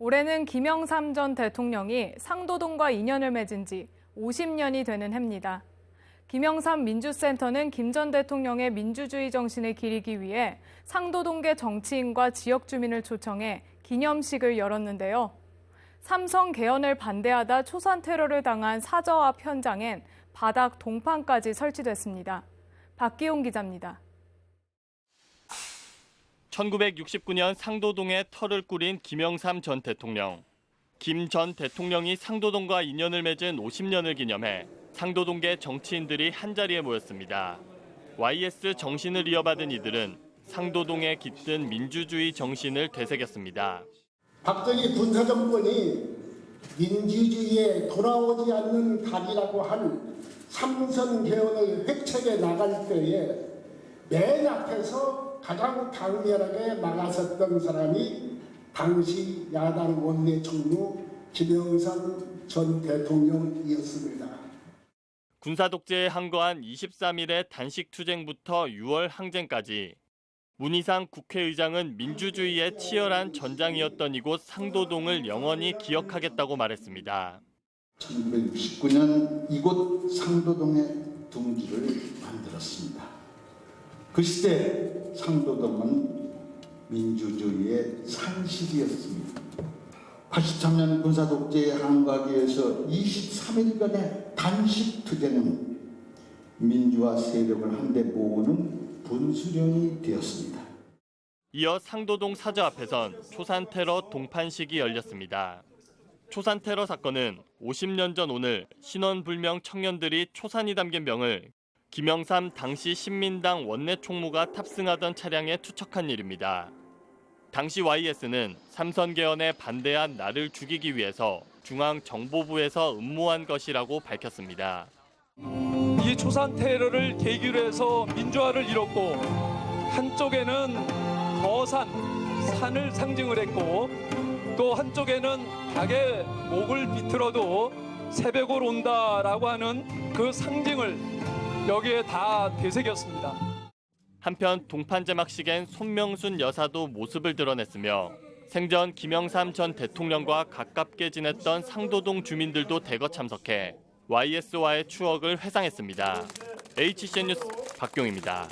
올해는 김영삼 전 대통령이 상도동과 인연을 맺은 지 50년이 되는 해입니다. 김영삼 민주센터는 김 전 대통령의 민주주의 정신을 기리기 위해 상도동계 정치인과 지역 주민을 초청해 기념식을 열었는데요. 삼성 개헌을 반대하다 초산 테러를 당한 사저 앞 현장엔 바닥 동판까지 설치됐습니다. 박기용 기자입니다. 1969년 상도동에 터를 꾸린 김영삼 전 대통령. 김 전 대통령이 상도동과 인연을 맺은 50년을 기념해 상도동계 정치인들이 한자리에 모였습니다. YS 정신을 이어받은 이들은 상도동에 깃든 민주주의 정신을 되새겼습니다. 박정희 군사정권이 민주주의에 돌아오지 않는 달이라고 한 삼선 개헌의 획책에 나갈 때에 맨 앞에서 가장 강렬하게 막아섰던 사람이 당시 야당 원내 총무 김영삼 전 대통령이었습니다. 군사 독재에 항거한 23일의 단식 투쟁부터 6월 항쟁까지 문희상 국회의장은 민주주의의 치열한 전장이었던 이곳 상도동을 영원히 기억하겠다고 말했습니다. 1969년 이곳 상도동에 둥지를 만들었습니다. 그 시대 상도동은 민주주의의 산실이었습니다. 83년 군사독재에 항거하기 위해서 23일간의 단식 투쟁은 민주화 세력을 한데 모으는 분수령이 되었습니다. 이어 상도동 사저 앞에선 초산 테러 동판식이 열렸습니다. 초산 테러 사건은 50년 전 오늘 신원불명 청년들이 초산이 담긴 병을 김영삼 당시 신민당 원내 총무가 탑승하던 차량에 투척한 일입니다. 당시 YS는 삼선 개헌에 반대한 나를 죽이기 위해서 중앙정보부에서 음모한 것이라고 밝혔습니다. 이 초산 테러를 계기로 해서 민주화를 이뤘고 한쪽에는 거산 산을 상징을 했고 또 한쪽에는 닭의 목을 비틀어도 새벽을 온다라고 하는 그 상징을 여기에 다 되새겼습니다. 한편 동판 제막식엔 손명순 여사도 모습을 드러냈으며 생전 김영삼 전 대통령과 가깝게 지냈던 상도동 주민들도 대거 참석해 YS와의 추억을 회상했습니다. HCN 뉴스 박경입니다.